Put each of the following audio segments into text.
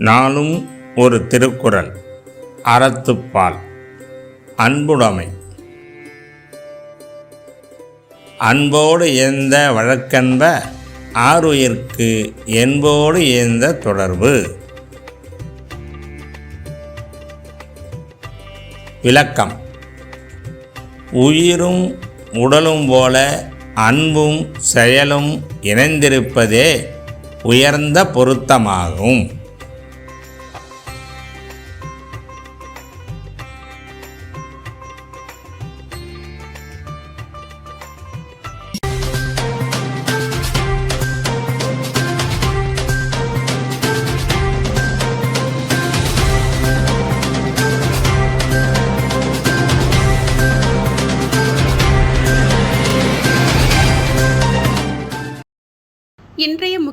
நாளும் ஒரு திருக்குறள் அறத்துப்பால் அன்புடைமை. அன்போடு ஏந்த வழக்கன்ப ஆறுயிர்க்கு என்போடு ஏந்த தொடர்பு. விளக்கம். உயிரும் உடலும் போல அன்பும் செயலும் இணைந்திருப்பதே உயர்ந்த பொருத்தமாகும்.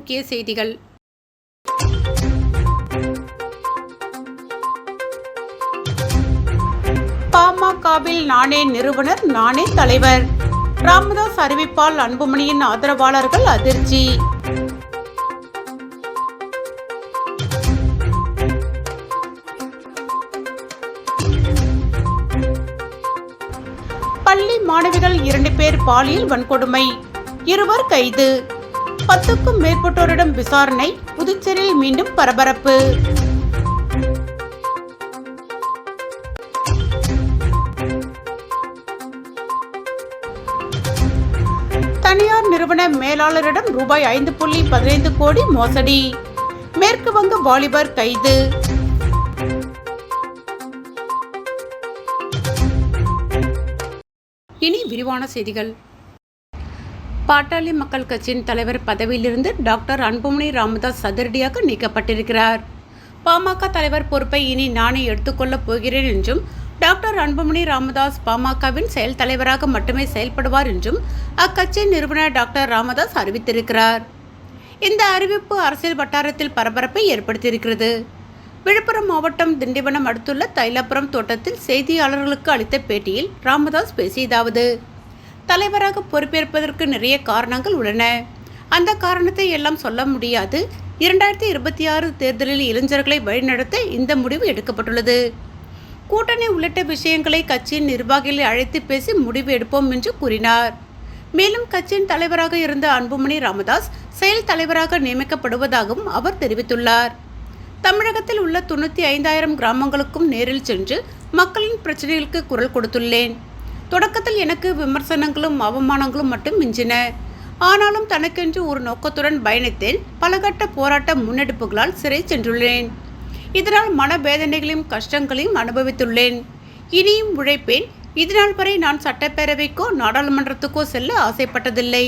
முக்கிய செய்திகள். பாமகவில் நானே நிறுவனர் நானே தலைவர். ராமதாஸ் அறிவிப்பால் அன்புமணியின் ஆதரவாளர்கள் அதிர்ச்சி. பள்ளி மாணவிகள் இரண்டு பேர் பாலியல் வன்கொடுமை. இருவர் கைது. பத்துக்கும் மேற்பட்டோரிடம் விசாரணை புதுச்சேரியில் மீண்டும் பரபரப்பு. தனியார் நிறுவன மேலாளரிடம் ரூபாய் ஐந்து புள்ளி பதினைந்து கோடி மோசடி. மேற்கு வங்க வாலிபர் கைது. இனி விரிவான செய்திகள். பாட்டாளி மக்கள் கட்சியின் தலைவர் பதவியிலிருந்து டாக்டர் அன்புமணி ராமதாஸ் சதுரடியாக நீக்கப்பட்டிருக்கிறார். பாமக தலைவர் பொறுப்பை இனி நானே எடுத்துக்கொள்ளப் போகிறேன் என்றும் டாக்டர் அன்புமணி ராமதாஸ் பாமகவின் செயல் தலைவராக மட்டுமே செயல்படுவார் என்றும் அக்கட்சியின் நிறுவனர் டாக்டர் ராமதாஸ் அறிவித்திருக்கிறார். இந்த அறிவிப்பு அரசியல் வட்டாரத்தில் பரபரப்பை ஏற்படுத்தியிருக்கிறது. விழுப்புரம் மாவட்டம் திண்டிவனம் அடுத்துள்ள தைலாபுரம் தோட்டத்தில் செய்தியாளர்களுக்கு அளித்த பேட்டியில் ராமதாஸ் பேசியதாவது தலைவராக பொறுப்பேற்பதற்கு நிறைய காரணங்கள் உள்ளன. அந்த காரணத்தை எல்லாம் சொல்ல முடியாது. இரண்டாயிரத்தி இருபத்தி ஆறு தேர்தலில் இளைஞர்களை வழிநடத்த இந்த முடிவு எடுக்கப்பட்டுள்ளது. கூட்டணி உள்ளிட்ட விஷயங்களை கட்சியின் நிர்வாகிகளை அழைத்து பேசி முடிவு எடுப்போம் என்று கூறினார். மேலும் கட்சியின் தலைவராக இருந்த அன்புமணி ராமதாஸ் செயல் தலைவராக நியமிக்கப்படுவதாகவும் அவர் தெரிவித்துள்ளார். தமிழகத்தில் உள்ள தொண்ணூற்றி ஐந்தாயிரம் கிராமங்களுக்கும் நேரில் சென்று மக்களின் பிரச்சனைகளுக்கு குரல் கொடுத்துள்ளேன். தொடக்கத்தில் எனக்கு விமர்சனங்களும் அவமானங்களும் மட்டும் மிஞ்சின. ஆனாலும் தனக்கென்று ஒரு நோக்கத்துடன் பயணித்தேன். பலகட்ட போராட்ட முன்னெடுப்புகளால் சிறை சென்றுள்ளேன். இதனால் மனவேதனைகளையும் கஷ்டங்களையும் அனுபவித்துள்ளேன். இனியும் உழைப்பேன். இதனால் வரை நான் சட்டப்பேரவைக்கோ நாடாளுமன்றத்துக்கோ செல்ல ஆசைப்பட்டதில்லை.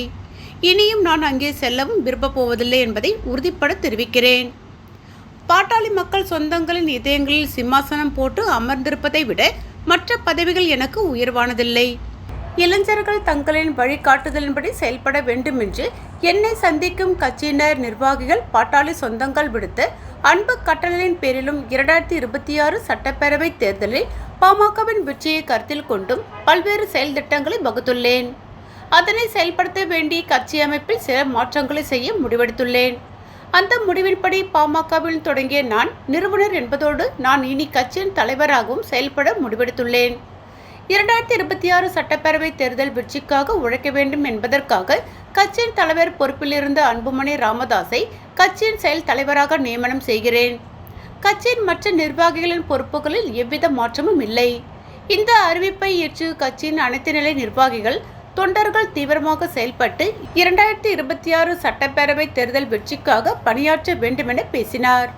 இனியும் நான் அங்கே செல்லவும் விரும்பப் போவதில்லை என்பதை உறுதிப்பட தெரிவிக்கிறேன். பாட்டாளி மக்கள் சொந்தங்களின் இதயங்களில் சிம்மாசனம் போட்டு அமர்ந்திருப்பதை விட மற்ற பதவிகள் எனக்கு உயர்வானதில்லை. இளைஞர்கள் தங்களின் வழிகாட்டுதலின்படி செயல்பட வேண்டும் என்று என்னை சந்திக்கும் கட்சியினர் நிர்வாகிகள் பாட்டாளி சொந்தங்கள் விடுத்த அன்பு கட்டளையின் பேரிலும் இரண்டாயிரத்தி இருபத்தி ஆறு சட்டப்பேரவை தேர்தலில் பாமகவின் வெற்றியை கருத்தில் கொண்டும் பல்வேறு செயல் திட்டங்களை வகுத்துள்ளேன். அதனை செயல்படுத்த வேண்டிய கட்சி அமைப்பில் சில மாற்றங்களை செய்ய முடிவெடுத்துள்ளேன். அந்த முடிவின்படி பாமகவில் தொடங்கிய நான் நிறுவனர் என்பதோடு நான் இனி கட்சியின் தலைவராகவும் செயல்பட முடிவெடுத்துள்ளேன். இரண்டாயிரத்தி இருபத்தி ஆறு சட்டப்பேரவை தேர்தல் வெற்றிக்காக உழைக்க வேண்டும் என்பதற்காக கட்சியின் தலைவர் பொறுப்பிலிருந்த அன்புமணி ராமதாஸை கட்சியின் செயல் தலைவராக நியமனம் செய்கிறேன். கட்சியின் மற்ற நிர்வாகிகளின் பொறுப்புகளில் எவ்வித மாற்றமும் இல்லை. இந்த அறிவிப்பை ஏற்று கட்சியின் அனைத்து நிலை நிர்வாகிகள் தொண்டர்கள் தீவிரமாக செயல்பட்டு இரண்டாயிரத்தி இருபத்தி ஆறு சட்டப்பேரவை தேர்தல் வெற்றிக்காக பணியாற்ற வேண்டுமென பேசினார்.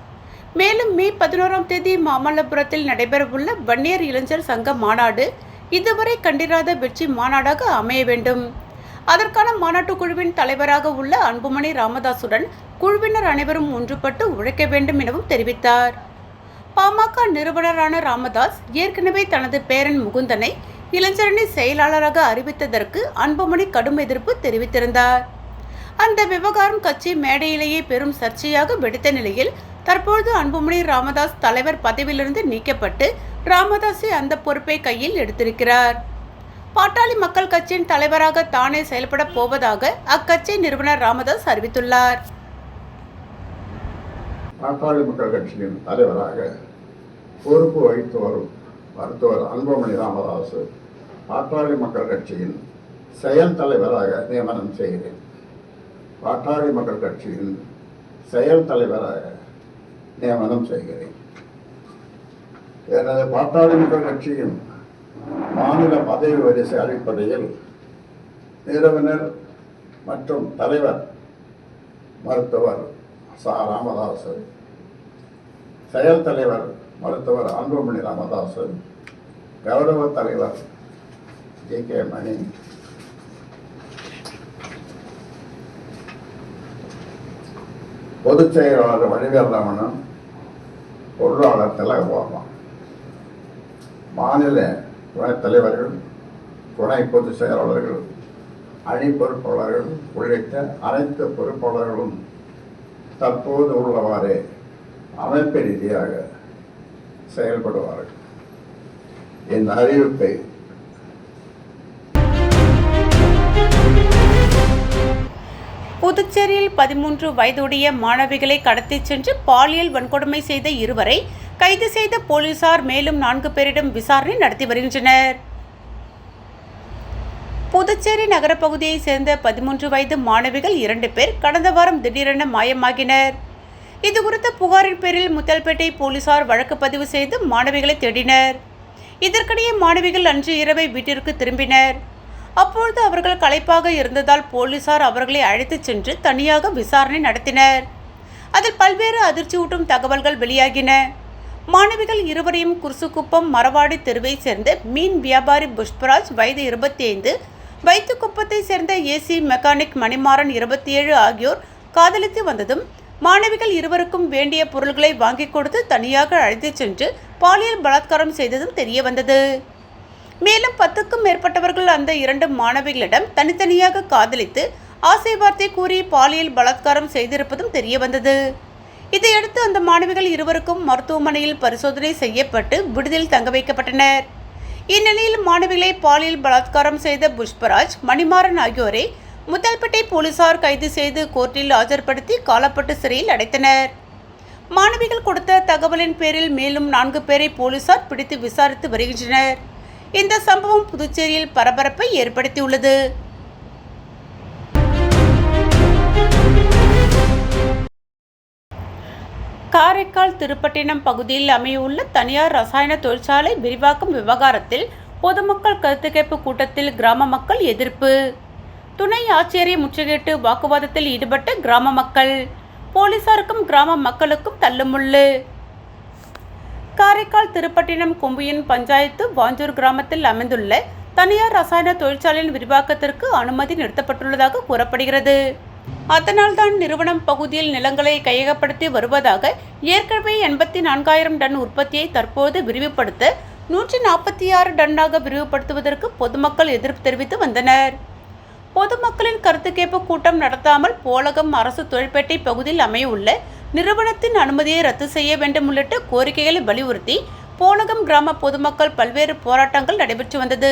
மேலும் மே பதினோராம் தேதி மாமல்லபுரத்தில் நடைபெறவுள்ள வன்னியர் இளைஞர் சங்க மாநாடு இதுவரை கண்டிராத வெற்றி மாநாடாக அமைய வேண்டும். அதற்கான மாநாட்டு குழுவின் தலைவராக உள்ள அன்புமணி ராமதாசுடன் குழுவினர் அனைவரும் ஒன்றுபட்டு உழைக்க வேண்டும் எனவும் தெரிவித்தார். பாமக நிறுவனரான ராமதாஸ் ஏற்கனவே தனது பேரன் முகுந்தனை இளைஞரணி செயலாளராக அறிவித்ததற்கு அன்புமணி கடும் எதிர்ப்பு தெரிவித்திருந்தார். அந்த விவகாரம் கட்சி மேடையிலேயே பெரும் சர்ச்சையாக வெடித்த நிலையில் தற்பொழுது அன்புமணி ராமதாஸ் தலைவர் பதவியிலிருந்து நீக்கப்பட்டு ராமதாஸை அந்த பொறுப்பை கையில் எடுத்திருக்கிறார். பாட்டாளி மக்கள் கட்சியின் தலைவராக தானே செயல்பட போவதாக அக்கட்சி நிறுவனர் ராமதாஸ் அறிவித்துள்ளார். பாட்டாளி மக்கள் கட்சியின் தலைவராக பொறுப்பு வகித்து வரும் மருத்துவர் அன்புமணி ராமதாஸ் பாட்டாளி மக்கள் கட்சியின் செயல் தலைவராக நியமனம் செய்கிறேன். பாட்டாளி மக்கள் கட்சியின் செயல் தலைவராக நியமனம் செய்கிறேன். எனது பாட்டாளி மக்கள் கட்சியின் மாநில பதவி வரிசை அடிப்படையில் நிறுவனர் மற்றும் தலைவர் மருத்துவர் சா. ராமதாஸ் செயல் தலைவர் மருத்துவர் அன்புமணி ராமதாஸ் கௌரவ தலைவர் ஜே கே மணி பொதுச் செயலாளர் வடிவேல் ரமணன் பொருளாளர் திலகபாபா மாநில துணைத் தலைவர்கள் துணை பொதுச் செயலாளர்கள் அணி பொறுப்பாளர்கள் உள்ளிட்ட அனைத்து பொறுப்பாளர்களும் தற்போது உள்ளவாறே அமைப்பு ரீதியாக செயல்படுவார்கள். இந்த அறிவிப்பை புதுச்சேரியில் பதிமூன்று வயதுடைய மாணவிகளை கடத்திச் சென்று பாலியல் வன்கொடுமை செய்த இருவரை கைது செய்த போலீசார் மேலும் நான்கு பேரிடம் விசாரணை நடத்தி வருகின்றனர். புதுச்சேரி நகரப்பகுதியைச் சேர்ந்த பதிமூன்று வயது மாணவிகள் இரண்டு பேர் கடந்த வாரம் திடீரென மாயமாகினர். இது குறித்த புகாரின் பேரில் முத்தல்பேட்டை போலீசார் வழக்கு பதிவு செய்து மாணவிகளை தேடினர். இதற்கிடையே மாணவிகள் அன்று இரவை வீட்டிற்கு திரும்பினர். அப்பொழுது அவர்கள் களைப்பாக இருந்ததால் போலீசார் அவர்களை அழைத்துச் சென்று தனியாக விசாரணை நடத்தினர். அதில் பல்வேறு அதிர்ச்சியூட்டும் தகவல்கள் வெளியாகின. மாணவிகள் இருவரையும் குர்சுக்குப்பம் மரவாடி தெருவைச் சேர்ந்த மீன் வியாபாரி புஷ்பராஜ் வயது இருபத்தி ஐந்து வைத்துக்குப்பத்தை சேர்ந்த ஏசி மெக்கானிக் மணிமாறன் இருபத்தி ஏழு ஆகியோர் காதலித்து வந்ததும் மாணவிகள் இருவருக்கும் வேண்டிய பொருள்களை வாங்கிக் கொடுத்து தனியாக அழைத்துச் சென்று பாலியல் பலாத்காரம் செய்ததும் தெரிய வந்தது. மேலும் பத்துக்கும் மேற்பட்டவர்கள் அந்த இரண்டு மாணவிகளிடம் தனித்தனியாக காதலித்து ஆசை வார்த்தை கூறி பாலியல் பலாத்காரம் செய்திருப்பதும் தெரிய வந்தது இதையடுத்து அந்த மாணவிகள் இருவருக்கும் மருத்துவமனையில் பரிசோதனை செய்யப்பட்டு விடுதியில் தங்க வைக்கப்பட்டனர். இந்நிலையில் மாணவிகளை பாலியல் பலாத்காரம் செய்த புஷ்பராஜ் மணிமாறன் ஆகியோரை முதல்பேட்டை போலீசார் கைது செய்து கோர்ட்டில் ஆஜர்படுத்தி காலப்பட்டு சிறையில் அடைத்தனர். மாணவிகள் கொடுத்த தகவலின் பேரில் மேலும் நான்கு பேரை போலீசார் பிடித்து விசாரித்து வருகின்றனர். இந்த சம்பவம் புதுச்சேரியில் பரபரப்பை ஏற்படுத்தியுள்ளது. காரைக்கால் திருப்பட்டினம் பகுதியில் அமையவுள்ள தனியார் ரசாயன தொழிற்சாலை விரிவாக்கம் விவகாரத்தில் பொதுமக்கள் கருத்து கேட்பு கூட்டத்தில் கிராம மக்கள் எதிர்ப்பு. துணை ஆட்சியரை முற்றுகையிட்டு வாக்குவாதத்தில் ஈடுபட்ட கிராம மக்கள். போலீசாருக்கும் கிராம மக்களுக்கும் தள்ளுமுள்ளு. காரைக்கால் திருப்பட்டினம் கொம்பியின் பஞ்சாயத்து வாஞ்சூர் கிராமத்தில் அமைந்துள்ள தனியார் ரசாயன தொழிற்சாலையின் விரிவாக்கத்திற்கு அனுமதி நிறுத்தப்பட்டுள்ளதாக கூறப்படுகிறது. அதனால்தான் நிறுவனம் பகுதியில் நிலங்களை கையகப்படுத்தி வருவதாக ஏற்கனவே எண்பத்தி நான்காயிரம் டன் உற்பத்தியை தற்போது விரிவுபடுத்த நூற்றி நாற்பத்தி ஆறு டன்னாக விரிவுபடுத்துவதற்கு பொதுமக்கள் எதிர்ப்பு தெரிவித்து வந்தனர். பொதுமக்களின் கருத்து கேட்பு கூட்டம் நடத்தாமல் போலகம் அரசு தொழிற்பேட்டை பகுதியில் அமையவுள்ள நிறுவனத்தின் அனுமதியை ரத்து செய்ய வேண்டும் உள்ளிட்ட கோரிக்கைகளை வலியுறுத்தி போலகம் கிராம பொதுமக்கள் பல்வேறு போராட்டங்கள் நடைபெற்று வந்தது.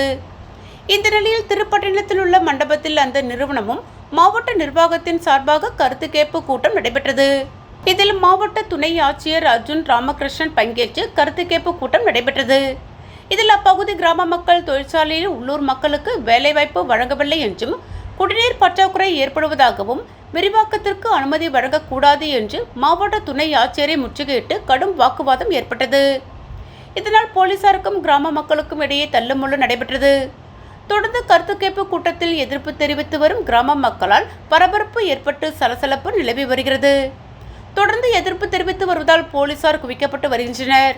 இந்த நிலையில் திருப்பட்டினத்தில் உள்ள மண்டபத்தில் அந்த நிறுவனமும் மாவட்ட நிர்வாகத்தின் சார்பாக கருத்து கேட்பு கூட்டம் நடைபெற்றது. இதில் மாவட்ட துணை ஆட்சியர் அர்ஜுன் ராமகிருஷ்ணன் பங்கேற்று கருத்து கேட்பு கூட்டம் நடைபெற்றது. இதில் அப்பகுதி கிராம மக்கள் தொழிற்சாலையில் உள்ளூர் மக்களுக்கு வேலைவாய்ப்பு வழங்கவில்லை என்றும் குடிநீர் பற்றாக்குறை ஏற்படுவதாகவும் விரிவாக்கத்திற்கு அனுமதி வழங்கக்கூடாது என்று மாவட்ட துணை ஆட்சியரை முற்றுகையிட்டு கடும் வாக்குவாதம் ஏற்பட்டது. இதனால் போலீசாருக்கும் கிராம மக்களுக்கும் இடையே தள்ளுமுள்ளு நடைபெற்றது. தொடர்ந்து கருத்து கேட்பு கூட்டத்தில் எதிர்ப்பு தெரிவித்து வரும் கிராம மக்களால் பரபரப்பு ஏற்பட்டு சலசலப்பு நிலவி வருகிறது. தொடர்ந்து எதிர்ப்பு தெரிவித்து வருவதால் போலீசார் குவிக்கப்பட்டு வருகின்றனர்.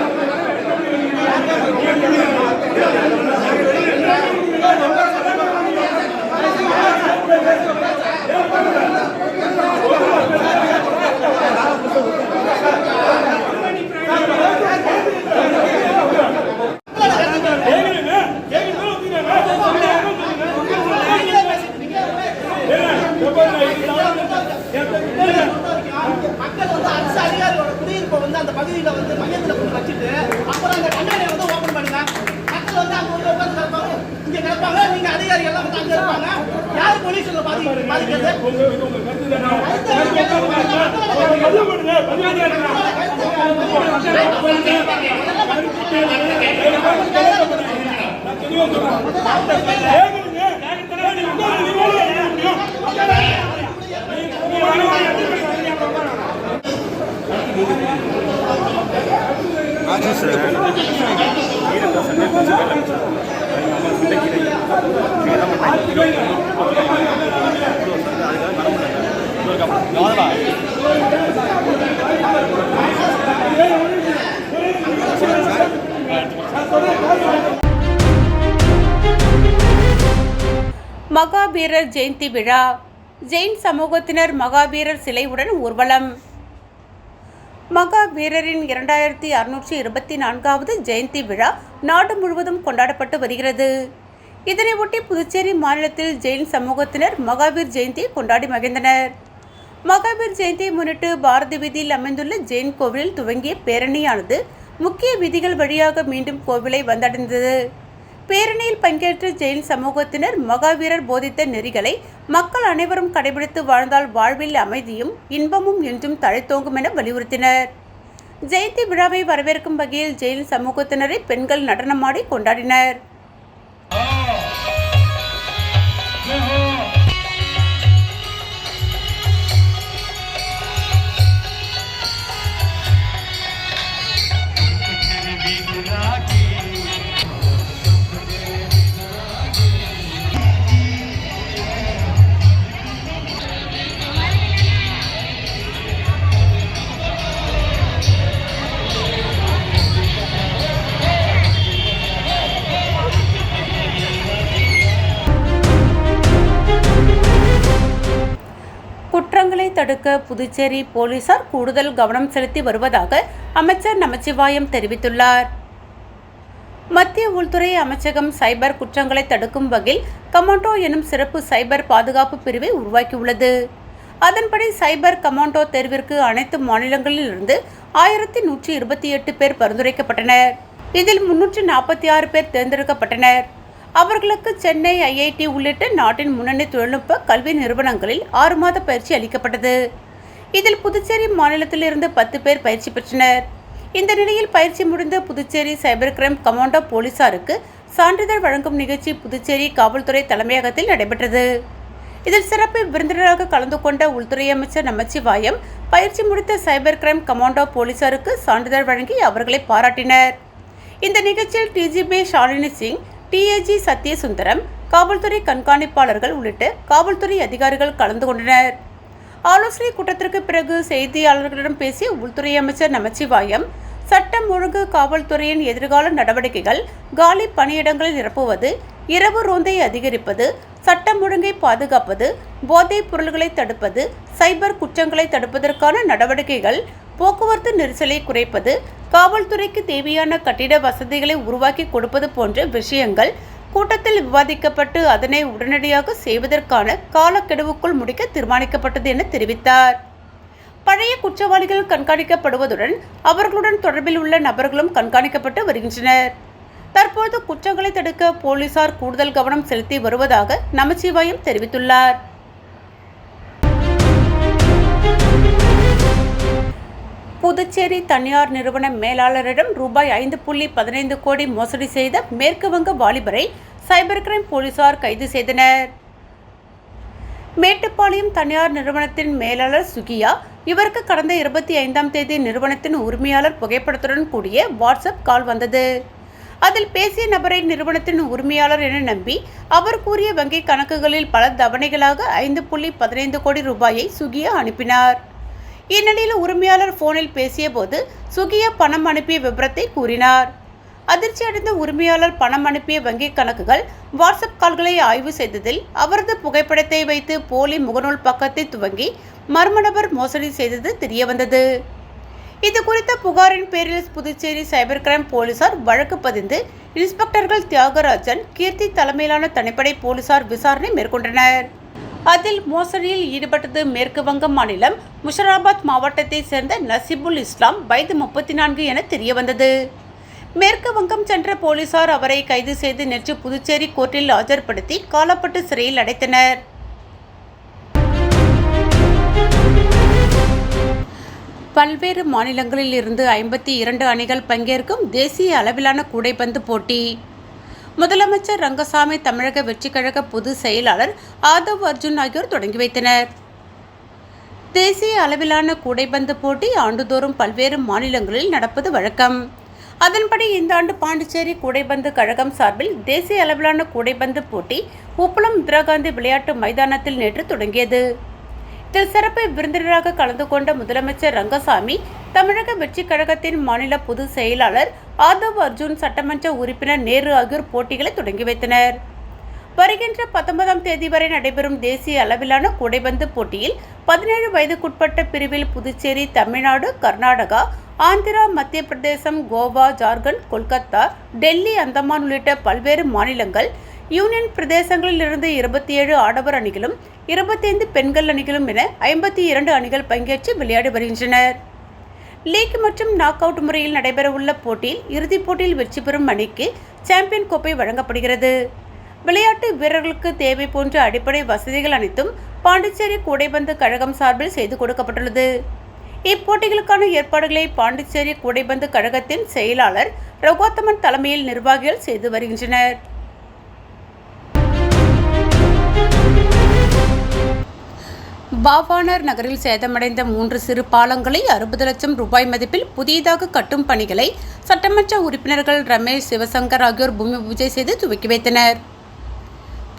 மகாவீரர் ஜெயந்தி விழா. ஜெயின் சமூகத்தினர் மகாவீரர் சிலையுடன் ஊர்வலம். மகாவீரரின் இரண்டாயிரத்தி அறுநூற்றி இருபத்தி நான்காவது ஜெயந்தி விழா நாடு முழுவதும் கொண்டாடப்பட்டு வருகிறது. இதனையொட்டி புதுச்சேரி மாநிலத்தில் ஜெயின் சமூகத்தினர் மகாவீர் ஜெயந்தியை கொண்டாடி மகிழ்ந்தனர். மகாவீர் ஜெயந்தியை முன்னிட்டு பாரதி வீதியில் அமைந்துள்ள ஜெயின் கோவிலில் துவங்கிய பேரணியானது முக்கிய வீதிகள் வழியாக மீண்டும் கோவிலை வந்தடைந்தது. பேரணியில் பங்கேற்ற ஜெயின் சமூகத்தினர் மகாவீரர் போதித்த நெறிகளை மக்கள் அனைவரும் கடைபிடித்து வாழ்ந்தால் வாழ்வில் அமைதியும் இன்பமும் என்றும் தழைத்தோங்கும் என வலியுறுத்தினர். ஜெயந்தி விழாவை வரவேற்கும் வகையில் ஜெயின் சமூகத்தினரை பெண்கள் நடனமாடி கொண்டாடினர். தடுக்க புதுச்சேரி போலீசார் கூடுதல் கவனம் செலுத்தி வருவதாக அமைச்சர் நமச்சிவாயம் தெரிவித்துள்ளார். மத்திய உள்துறை அமைச்சகம் சைபர் குற்றங்களை தடுக்கும் வகையில் கமாண்டோ எனும் சிறப்பு சைபர் பாதுகாப்பு பிரிவை உருவாக்கியுள்ளது. அதன்படி சைபர் கமாண்டோ தேர்விற்கு அனைத்து மாநிலங்களிலிருந்து ஆயிரத்தி நூற்றி இருபத்தி எட்டு பேர் பரிந்துரைக்கப்பட்டனர். இதில் முன்னூற்றி நாற்பத்தி ஆறு பேர் தேர்ந்தெடுக்கப்பட்டனர். அவர்களுக்கு சென்னை ஐஐடி உள்ளிட்ட நாட்டின் முன்னணி தொழில்நுட்ப கல்வி நிறுவனங்களில் ஆறு மாத பயிற்சி அளிக்கப்பட்டது. இதில் புதுச்சேரி மாநிலத்திலிருந்து பத்து பேர் பயிற்சி பெற்றனர். இந்த நிலையில் பயிற்சி முடிந்த புதுச்சேரி சைபர் கிரைம் கமாண்டோ போலீசாருக்கு சான்றிதழ் வழங்கும் நிகழ்ச்சி புதுச்சேரி காவல்துறை தலைமையகத்தில் நடைபெற்றது. இதில் சிறப்பு விருந்தினராக கலந்து கொண்ட உள்துறை அமைச்சர் நமச்சிவாயம் பயிற்சி முடித்த சைபர் கிரைம் கமாண்டோ போலீசாருக்கு சான்றிதழ் வழங்கி அவர்களை பாராட்டினர். இந்த நிகழ்ச்சியில் டிஜிபி ஷாலினி சிங் டிஏஜி சத்யசுந்தரம் காவல்துறை கண்காணிப்பாளர்கள் உள்ளிட்ட காவல்துறை அதிகாரிகள் கலந்து கொண்டனர். ஆலோசனை கூட்டத்திற்கு பிறகு செய்தியாளர்களிடம் பேசிய உள்துறை அமைச்சர் நமச்சிவாயம் சட்டம் ஒழுங்கு காவல்துறையின் எதிர்கால நடவடிக்கைகள் காலி பணியிடங்களை நிரப்புவது இரவு ரோந்தை அதிகரிப்பது சட்டம் ஒழுங்கை பாதுகாப்பது போதைப் பொருள்களை தடுப்பது சைபர் குற்றங்களை தடுப்பதற்கான நடவடிக்கைகள் போக்குவரத்து நெரிசலை குறைப்பது காவல்துறைக்கு தேவையான கட்டிட வசதிகளை உருவாக்கி கொடுப்பது போன்ற விஷயங்கள் கூட்டத்தில் விவாதிக்கப்பட்டு அதனை உடனடியாக செய்வதற்கான காலக்கெடுவுக்குள் முடிக்க தீர்மானிக்கப்பட்டது என தெரிவித்தார். பழைய குற்றவாளிகள் கண்காணிக்கப்படுவதுடன் அவர்களுடன் தொடர்பில் உள்ள நபர்களும் கண்காணிக்கப்பட்டு வருகின்றனர். தற்போது குற்றங்களை தடுக்க போலீசார் கூடுதல் கவனம் செலுத்தி வருவதாக நமச்சிவாயம் தெரிவித்துள்ளார். புதுச்சேரி தனியார் நிறுவன மேலாளரிடம் ரூபாய் ஐந்து புள்ளி பதினைந்து கோடி மோசடி செய்த மேற்கு வங்க வாலிபரை சைபர் கிரைம் போலீசார் கைது செய்தனர். மேட்டுப்பாளையம் தனியார் நிறுவனத்தின் மேலாளர் சுகியா இவருக்கு கடந்த இருபத்தி ஐந்தாம் தேதி நிறுவனத்தின் உரிமையாளர் புகைப்படத்துடன் கூடிய வாட்ஸ்அப் கால் வந்தது. அதில் பேசிய நபரை நிறுவனத்தின் உரிமையாளர் என நம்பி அவர் கூறிய வங்கி கணக்குகளில் பல தவணைகளாக ஐந்து புள்ளி பதினைந்து கோடி ரூபாயை சுகியா அனுப்பினார். இந்நிலையில் உரிமையாளர் போனில் பேசியபோது சுகியா பணம் அனுப்பிய விபரத்தை கூறினார். அதிர்ச்சி அடைந்த உரிமையாளர் பணம் அனுப்பிய வங்கிக் கணக்குகள் வாட்ஸ்அப் கால்களை ஆய்வு செய்ததில் அவரது புகைப்படத்தை வைத்து போலி முகநூல் பக்கத்தை துவங்கி மர்ம நபர் மோசடி செய்தது தெரியவந்தது. இது குறித்த புகாரின் பேரில் புதுச்சேரி சைபர் கிரைம் போலீசார் வழக்கு பதிந்து இன்ஸ்பெக்டர்கள் தியாகராஜன் கீர்த்தி தலைமையிலான தனிப்படை போலீசார் விசாரணை மேற்கொண்டனர். அதில் மோசடியில் ஈடுபட்டது மேற்கு வங்க மாநிலம் முஷராபாத் மாவட்டத்தைச் சேர்ந்த நசிபுல் இஸ்லாம் வயது முப்பத்தி நான்கு என தெரியவந்தது. மேற்கு வங்கம் சென்ற போலீசார் அவரை கைது செய்து நேற்று புதுச்சேரி கோர்ட்டில் ஆஜர்படுத்தி காலப்பட்டு சிறையில் அடைத்தனர். பல்வேறு மாநிலங்களில் இருந்து ஐம்பத்தி இரண்டு அணிகள் பங்கேற்கும் தேசிய அளவிலான கூடைப்பந்து போட்டி. முதலமைச்சர் ரங்கசாமி தமிழக வெற்றிக்கழக பொதுச் செயலாளர் ஆதவ் அர்ஜுன் ஆகியோர் தொடங்கி வைத்தனர். தேசிய அளவிலான கூடைப்பந்து போட்டி ஆண்டுதோறும் பல்வேறு மாநிலங்களில் நடப்பது வழக்கம். அதன்படி இந்த ஆண்டு பாண்டிச்சேரி கூடைப்பந்து கழகம் சார்பில் தேசிய அளவிலான கூடைப்பந்து போட்டி உப்பளம் இந்திரா காந்தி விளையாட்டு மைதானத்தில் நேற்று தொடங்கியது. இதில் சிறப்பு விருந்தினராக கலந்து கொண்ட முதலமைச்சர் ரங்கசாமி தமிழக வெற்றிக் கழகத்தின் மாநில பொதுச் செயலாளர் ஆதவ் அர்ஜுன் சட்டமன்ற உறுப்பினர் நேரு ஆகியோர் போட்டிகளை தொடங்கி வைத்தனர். வருகின்ற பத்தொன்பதாம் தேதி வரை நடைபெறும் தேசிய அளவிலான கூடைபந்து போட்டியில் பதினேழு வயதுக்குட்பட்ட பிரிவில் புதுச்சேரி தமிழ்நாடு கர்நாடகா ஆந்திரா மத்திய பிரதேசம் கோவா ஜார்க்கண்ட் கொல்கத்தா டெல்லி அந்தமான் உள்ளிட்ட பல்வேறு மாநிலங்கள் யூனியன் பிரதேசங்களில் இருந்து இருபத்தி ஏழு ஆடவர் அணிகளும் இருபத்தைந்து பெண்கள் அணிகளும் என ஐம்பத்தி இரண்டு அணிகள் பங்கேற்று விளையாடி வருகின்றனர். லீக் மற்றும் நாக் அவுட் முறையில் நடைபெறவுள்ள போட்டியில் இறுதிப் போட்டியில் வெற்றி பெறும் அணிக்கு சாம்பியன் கோப்பை வழங்கப்படுகிறது. விளையாட்டு வீரர்களுக்கு தேவை போன்ற அடிப்படை வசதிகள் அனைத்தும் பாண்டிச்சேரி கூடைப்பந்து கழகம் சார்பில் செய்து கொடுக்கப்பட்டுள்ளது. இப்போட்டிகளுக்கான ஏற்பாடுகளை பாண்டிச்சேரி கூடைப்பந்து கழகத்தின் செயலாளர் ரகோத்தமன் தலைமையில் நிர்வாகிகள் செய்து வருகின்றனர். பாவானர் நகரில் சேதமடைந்த மூன்று சிறு பாலங்களை அறுபது லட்சம் ரூபாய் மதிப்பில் புதியதாக கட்டும் பணிகளை சட்டமன்ற உறுப்பினர்கள் ரமேஷ் சிவசங்கர் ஆகியோர் பூமி பூஜை செய்து துவக்கி வைத்தனர்.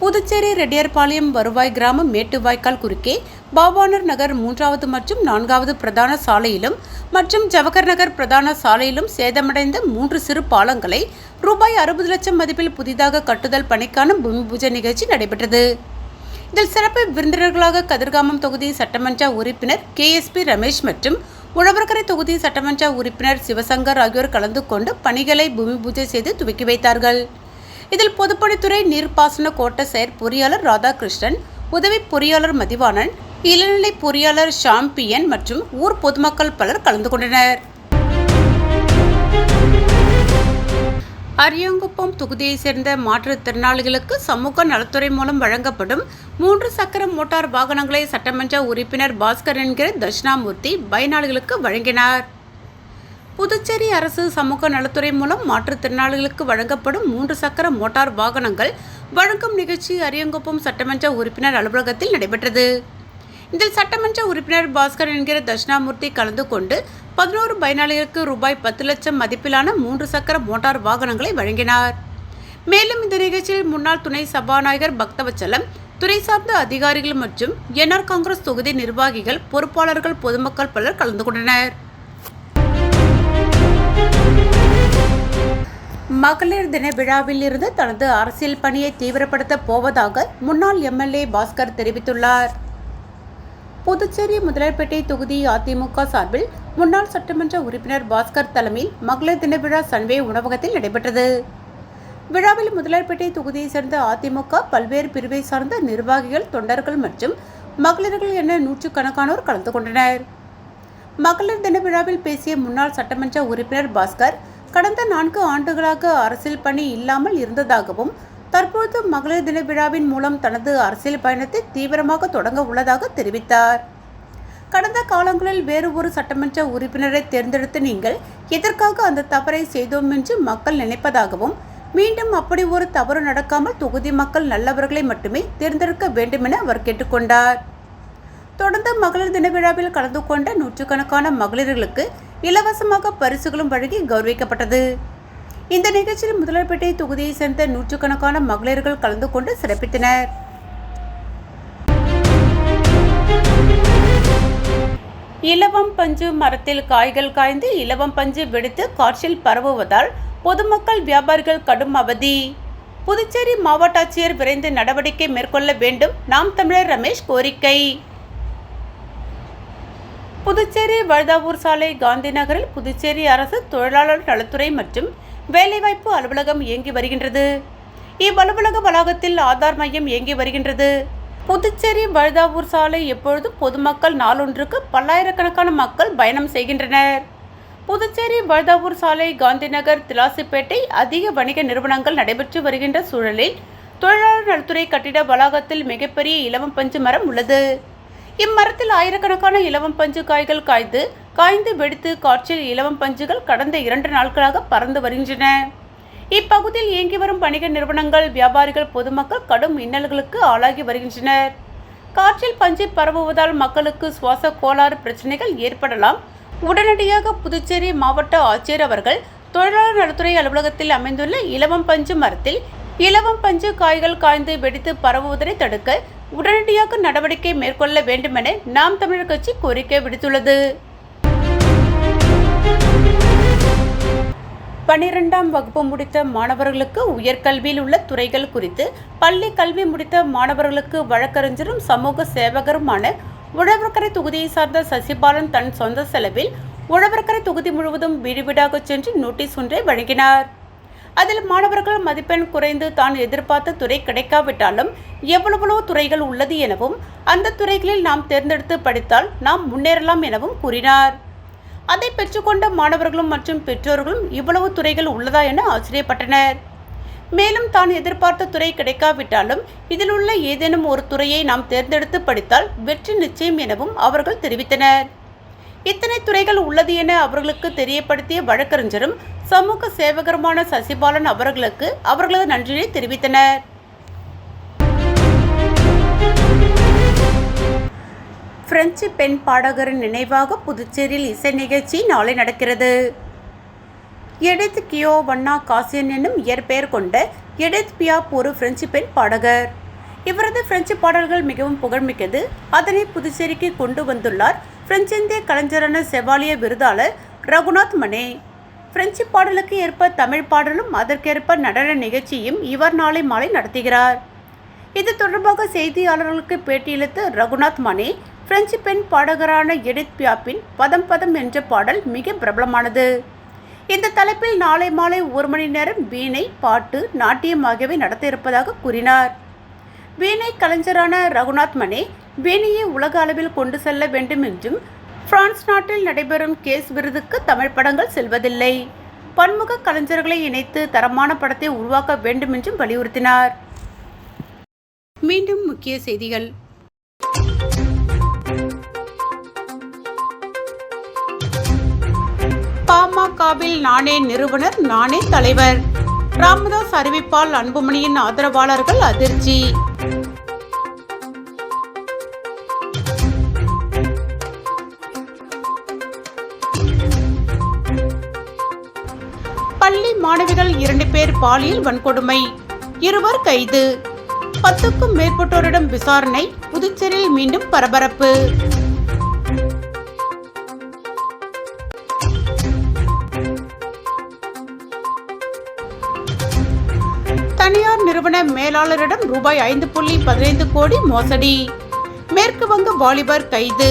புதுச்சேரி ரெட்டியார்பாளையம் வருவாய் கிராமம் மேட்டுவாய்க்கால் குறுக்கே பாவானர் நகர் மூன்றாவது மற்றும் நான்காவது பிரதான சாலையிலும் மற்றும் ஜவஹர் நகர் பிரதான சாலையிலும் சேதமடைந்த மூன்று சிறு பாலங்களை ரூபாய் அறுபது லட்சம் மதிப்பில் புதிதாக கட்டுதல் பணிக்கான பூமி பூஜை நிகழ்ச்சி நடைபெற்றது. இதில் சிறப்பு விருந்தினர்களாக கதிர்காமம் தொகுதி சட்டமன்ற உறுப்பினர் கேஎஸ்பி ரமேஷ் மற்றும் உழவர்கரை தொகுதி சட்டமன்ற உறுப்பினர் சிவசங்கர் ஆகியோர் கலந்து கொண்டு பணிகளை பூமி பூஜை செய்து துவக்கி வைத்தார்கள். இதில் பொதுப்பணித்துறை நீர்ப்பாசன கோட்ட செயற் பொறியாளர் ராதாகிருஷ்ணன் உதவி பொறியாளர் மதிவாணன் இளநிலை பொறியாளர் ஷாம்பியன் மற்றும் ஊர் பொதுமக்கள் பலர் கலந்து கொண்டனர். அரியங்குப்பம் தொகுதியைச் சேர்ந்த மாற்றுத்திறனாளிகளுக்கு சமூக நலத்துறை மூலம் வழங்கப்படும் மூன்று சக்கர மோட்டார் வாகனங்களை சட்டமன்ற உறுப்பினர் பாஸ்கர் என்கிற தட்சிணாமூர்த்தி பயனாளிகளுக்கு வழங்கினார். புதுச்சேரி அரசு சமூக நலத்துறை மூலம் மாற்றுத்திறனாளிகளுக்கு வழங்கப்படும் மூன்று சக்கர மோட்டார் வாகனங்கள் வழங்கும் நிகழ்ச்சி அரியங்குப்பம் சட்டமன்ற உறுப்பினர் அலுவலகத்தில் நடைபெற்றது. இதில் சட்டமன்ற உறுப்பினர் பாஸ்கர் என்கிற தட்சிணாமூர்த்தி கலந்து கொண்டு பதினோரு பயனாளிகளுக்கு ரூபாய் பத்து லட்சம் மதிப்பிலான மூன்று சக்கர மோட்டார் வாகனங்களை வழங்கினார். மேலும் இந்த நிகழ்ச்சியில் முன்னாள் துணை சபாநாயகர் பக்தவச்சலம் துறை சார்ந்த அதிகாரிகள் மற்றும் என்ஆர் காங்கிரஸ் தொகுதி நிர்வாகிகள் பொறுப்பாளர்கள் பொதுமக்கள் பலர் கலந்து கொண்டனர். மகளிர் தின விழாவில் இருந்து தனது அரசியல் பணியை தீவிரப்படுத்த போவதாக முன்னாள் எம்எல்ஏ பாஸ்கர் தெரிவித்துள்ளார். புதுச்சேரி முதலர்பேட்டை தொகுதி அதிமுக சார்பில் முன்னாள் சட்டமன்ற உறுப்பினர் பாஸ்கர் தலைமையில் மகளிர் தின விழா சன்வே உணவகத்தில் நடைபெற்றது. விழாவில் முதலர்பேட்டை தொகுதியைச் சேர்ந்த அதிமுக பல்வேறு பிரிவை சார்ந்த நிர்வாகிகள் தொண்டர்கள் மற்றும் மகளிர்கள் என நூற்றுக்கணக்கானோர் கலந்து கொண்டனர். மகளிர் தின விழாவில் பேசிய முன்னாள் சட்டமன்ற உறுப்பினர் பாஸ்கர் கடந்த நான்கு ஆண்டுகளாக அரசியல் பணி இல்லாமல் இருந்ததாகவும் தற்போது மகளிர் தின விழாவின் மூலம் தனது அரசியல் பயணத்தை தீவிரமாக தொடங்க உள்ளதாக தெரிவித்தார். கடந்த காலங்களில் வேறு ஒரு சட்டமன்ற உறுப்பினரை தேர்ந்தெடுத்து நீங்கள் எதற்காக அந்த தவறை செய்தோம் என்று மக்கள் நினைப்பதாகவும் மீண்டும் அப்படி ஒரு தவறு நடக்காமல் தொகுதி மக்கள் நல்லவர்களை மட்டுமே தேர்ந்தெடுக்க வேண்டுமென அவர் கேட்டுக்கொண்டார். தொடர்ந்து மகளிர் தின விழாவில் கலந்து கொண்ட நூற்றுக்கணக்கான மகளிர்களுக்கு இலவசமாக பரிசுகளும் வழங்கி கௌரவிக்கப்பட்டது. இந்த நிகழ்ச்சியில் முதலர்பேட்டை தொகுதியை சேர்ந்த நூற்றுக்கணக்கான மகளிர்கள் கலந்து கொண்டு சிறப்பித்தனர். இலவம் பஞ்சு மரத்தில் காய்கள் காய்ந்து இலவம் பஞ்சு வெடித்து காற்றில் பரவுவதால் பொதுமக்கள் வியாபாரிகள் கடும் அவதி. புதுச்சேரி மாவட்ட ஆட்சியர் விரைந்து நடவடிக்கை மேற்கொள்ள வேண்டும். நாம் தமிழர் ரமேஷ் கோரிக்கை. புதுச்சேரி வழுதாவூர் சாலை காந்தி நகரில் புதுச்சேரி அரசு தொழிலாளர் நலத்துறை மற்றும் வேலைவாய்ப்பு அலுவலகம் இயங்கி வருகின்றது. இவ்வலுவலக வளாகத்தில் ஆதார் மையம் இயங்கி வருகின்றது. புதுச்சேரி வழுதாவூர் சாலை எப்பொழுதும் பொதுமக்கள் நாளொன்றுக்கு பல்லாயிரக்கணக்கான மக்கள் பயணம் செய்கின்றனர். புதுச்சேரி வழுதாவூர் சாலை காந்திநகர் திலாசிப்பேட்டை அதிக வணிக நிறுவனங்கள் நடைபெற்று வருகின்ற சூழலில் தொழிலாளர் நலத்துறை கட்டிட வளாகத்தில் மிகப்பெரிய இலவம் பஞ்சு மரம் உள்ளது. இம்மரத்தில் ஆயிரக்கணக்கான இலவம் பஞ்சு காய்கள் காய்ந்து காய்ந்து வெடித்து காற்றில் இலவம் பஞ்சுகள் கடந்த இரண்டு நாட்களாக பறந்து வருகின்றன. இப்பகுதியில் இயங்கி வரும் வணிக நிறுவனங்கள் வியாபாரிகள் பொதுமக்கள் கடும் இன்னல்களுக்கு ஆளாகி வருகின்றனர். காற்றில் பஞ்சு பரவுவதால் மக்களுக்கு சுவாச கோளாறு பிரச்சனைகள் ஏற்படலாம். உடனடியாக புதுச்சேரி மாவட்ட ஆட்சியர் அவர்கள் தொழிலாளர் நலத்துறை அலுவலகத்தில் அமைந்துள்ள இலவம் பஞ்சு மரத்தில் இலவம் பஞ்சு காய்கள் காய்ந்து வெடித்து பரவுவதனை தடுக்க உடனடியாக நடவடிக்கை மேற்கொள்ள வேண்டுமென நாம் தமிழர் கட்சி கோரிக்கை விடுத்துள்ளது. பனிரெண்டாம் வகுப்பு முடித்த மாணவர்களுக்கு உயர்கல்வியில் உள்ள துறைகள் குறித்து பள்ளி கல்வி முடித்த மாணவர்களுக்கு வழக்கறிஞரும் சமூக சேவகருமான உழவர்கரை தொகுதியை சார்ந்த சசிபாலன் தன் சொந்த செலவில் உழவர்கரை தொகுதி முழுவதும் வீடு வீடாக சென்று நோட்டீஸ் ஒன்றை வழங்கினார். அதில் மாணவர்கள் மதிப்பெண் குறைந்து தான் எதிர்பார்த்த துறை கிடைக்காவிட்டாலும் எவ்வளவோ துறைகள் உள்ளது எனவும் அந்த துறைகளில் நாம் தேர்ந்தெடுத்து படித்தால் நாம் முன்னேறலாம் எனவும் கூறினார். அதை பெற்றுக்கொண்ட மாணவர்களும் மற்றும் பெற்றோர்களும் இவ்வளவு துறைகள் உள்ளதா என ஆச்சரியப்பட்டனர். மேலும் தான் எதிர்பார்த்த துறை கிடைக்காவிட்டாலும் இதில் உள்ள ஏதேனும் ஒரு துறையை நாம் தேர்ந்தெடுத்து படித்தால் வெற்றி நிச்சயம் எனவும் அவர்கள் தெரிவித்தனர். இத்தனை துறைகள் உள்ளது என அவர்களுக்கு தெரியப்படுத்திய வழக்கறிஞரும் சமூக சேவகருமான சசிபாலன் அவர்களுக்கு அவர்களது நன்றியை தெரிவித்தனர். பிரெஞ்சு பெண் பாடகரின் நினைவாக புதுச்சேரியில் இசை நிகழ்ச்சி நாளை நடக்கிறது. எடித் கியோ வண்ணா காசியன் என்னும் இயற்பெயர் கொண்ட எடித் பியாப் ஒரு பிரெஞ்சு பெண் பாடகர். இவரது பிரெஞ்சு பாடல்கள் மிகவும் புகழ்மிக்கது. அதனை புதுச்சேரிக்கு கொண்டு வந்துள்ளார் பிரெஞ்சிந்திய கலைஞரான செவாலிய விருதாளர் ரகுநாத் மனே. பிரெஞ்சு பாடலுக்கு ஏற்ப தமிழ் பாடலும் அதற்கேற்ப நடன நிகழ்ச்சியும் இவர் நாளை மாலை நடத்துகிறார். இது தொடர்பாக செய்தியாளர்களுக்கு பேட்டியளித்த ரகுநாத் மனே பிரெஞ்சு பெண் பாடகரான எடித் பியாப்பின் பதம் பதம் என்ற பாடல் மிக பிரபலமானது. இந்த தலைப்பில் நாளை மாலை ஒரு மணி நேரம் வீணை பாட்டு நாட்டியம் ஆகியவை நடத்த இருப்பதாக கூறினார். வீணை கலைஞரான ரகுநாத் மனே வீணையை உலக அளவில் கொண்டு செல்ல வேண்டும் என்றும் பிரான்ஸ் நாட்டில் நடைபெறும் கேஸ் விருதுக்கு தமிழ் படங்கள் செல்வதில்லை. பன்முக கலைஞர்களை இணைத்து தரமான படத்தை உருவாக்க வேண்டும் என்றும் வலியுறுத்தினார். மீண்டும் முக்கிய செய்திகள். பாமகவில் நானே நிறுவனர் நானே தலைவர். ராமதாஸ் அறிவிப்பால் அன்புமணியின் ஆதரவாளர்கள் அதிர்ச்சி. இரண்டு பேர் பாலியல் வன்கொடுமை. இருவர் கைது. பத்துக்கும் மேற்பட்டோரிடம் விசாரணை புதுச்சேரியில் மீண்டும் பரபரப்பு. தனியார் நிறுவன மேலாளரிடம் ரூபாய் ஐந்து புள்ளி பதினைந்து கோடி மோசடி. மேற்கு வங்க வாலிபர் கைது.